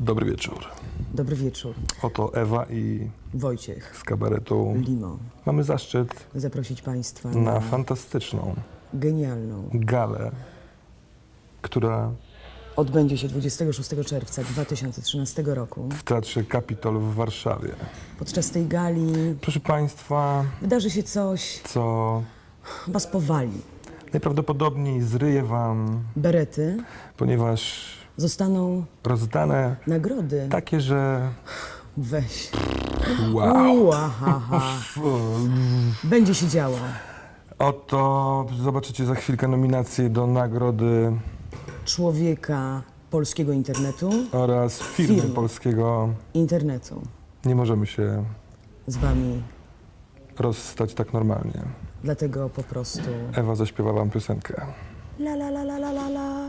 Dobry wieczór. Dobry wieczór. Oto Ewa i Wojciech z kabaretu. Limo. Mamy zaszczyt Zaprosić Państwa na na fantastyczną genialną. galę, która Odbędzie się 26 czerwca 2013 roku. w Teatrze Kapitol w Warszawie. Podczas tej gali Proszę Państwa, wydarzy się coś, co Was powali. najprawdopodobniej zryje Wam, Berety ponieważ zostaną rozdane nagrody. takie, że Weź. wow. Ua, ha, ha. Będzie się działo. Oto zobaczycie za chwilkę nominacje do nagrody Człowieka polskiego internetu. oraz firmy Firmy. polskiego. Internetu. Nie możemy się Z Wami. rozstać tak normalnie. Dlatego po prostu Ewa zaśpiewa Wam piosenkę. la la la la la la la